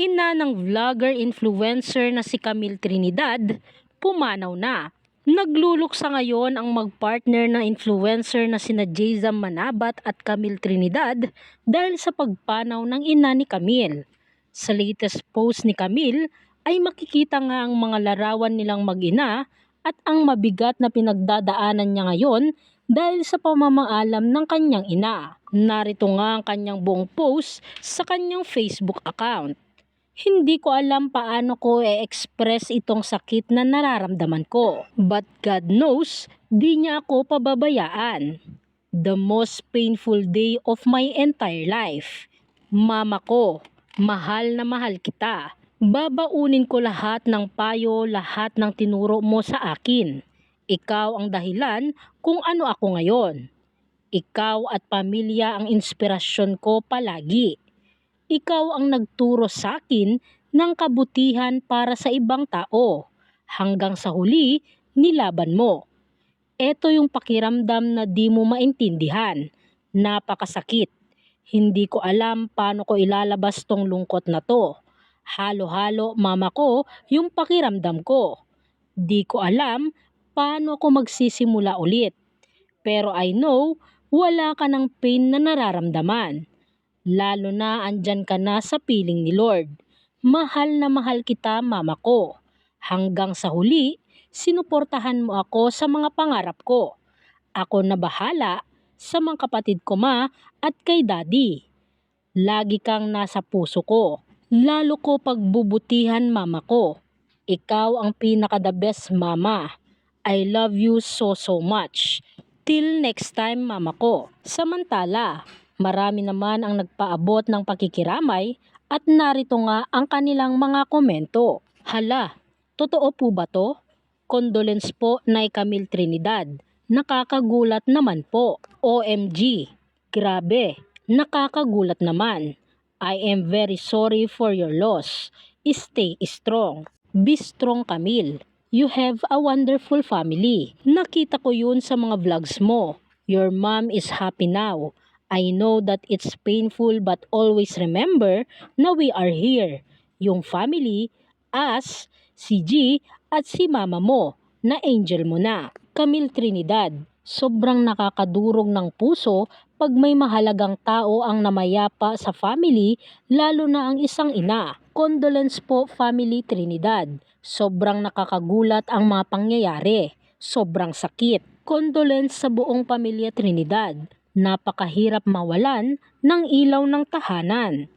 ina ng vlogger-influencer na si Camille Trinidad, pumanaw na. Nagluluksa ngayon ang magpartner na influencer na sina Jayzam Manabat at Camille Trinidad dahil sa pagpanaw ng ina ni Camille. Sa latest post ni Camille ay makikita nga ang mga larawan nilang mag-ina at ang mabigat na pinagdadaanan niya ngayon dahil sa pamamaalam ng kanyang ina. Narito nga ang kanyang buong post sa kanyang Facebook account. Hindi ko alam paano ko e-express itong sakit na nararamdaman ko. But God knows, di niya ako pababayaan. The most painful day of my entire life. Mama ko, mahal na mahal kita. Babaunin ko lahat ng payo, lahat ng tinuro mo sa akin. Ikaw ang dahilan kung ano ako ngayon. Ikaw at pamilya ang inspirasyon ko palagi. Ikaw ang nagturo sa akin ng kabutihan para sa ibang tao. Hanggang sa huli, nilaban mo. Ito yung pakiramdam na di mo maintindihan. Napakasakit. Hindi ko alam paano ko ilalabas tong lungkot na to. Halo-halo mama ko yung pakiramdam ko. Di ko alam paano ako magsisimula ulit. Pero I know wala ka ng pain na nararamdaman. Lalo na andyan ka na sa piling ni Lord. Mahal na mahal kita mama ko. Hanggang sa huli, sinuportahan mo ako sa mga pangarap ko. Ako na bahala sa mga kapatid ko ma at kay daddy. Lagi kang nasa puso ko. Lalo ko pagbubutihan mama ko. Ikaw ang pinaka the best mama. I love you so so much. Till next time mama ko. Samantala, marami naman ang nagpaabot ng pakikiramay at narito nga ang kanilang mga komento. Hala, totoo po ba to? Condolence po Nay Camille Trinidad. Nakakagulat naman po. OMG. Grabe. Nakakagulat naman. I am very sorry for your loss. Stay strong. Be strong Camille. You have a wonderful family. Nakita ko yun sa mga vlogs mo. Your mom is happy now. I know that it's painful but always remember na we are here. Yung family, us, si G at si mama mo na angel mo na. Camille Trinidad, sobrang nakakadurog ng puso pag may mahalagang tao ang namayapa sa family lalo na ang isang ina. Condolence po family Trinidad. Sobrang nakakagulat ang mga pangyayari. Sobrang sakit. Condolence sa buong pamilya Trinidad. Napakahirap mawalan ng ilaw ng tahanan.